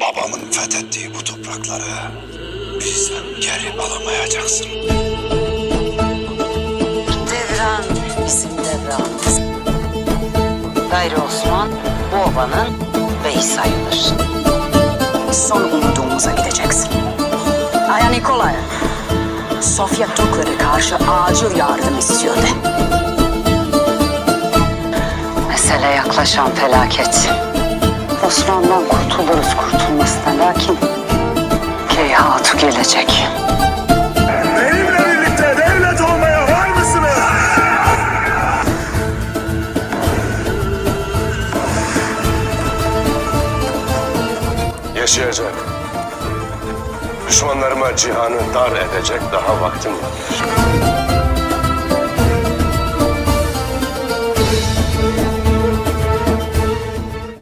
Babamın fethettiği bu toprakları bizden geri alamayacaksın. Devran bizim devranımız. Gayrı Osman bu obanın beyi sayılır. Son umudumuza gideceksin. Aya Nikolay, Sofya Türklere karşı acil yardım istiyor Mesele yaklaşan felaket. Osman'dan kurtuluruz kurtulmasına lakin Key Hatu gelecek. Benimle birlikte devlet olmaya var mısınız? Yaşayacak. Düşmanlarıma cihanı dar edecek daha vaktim var.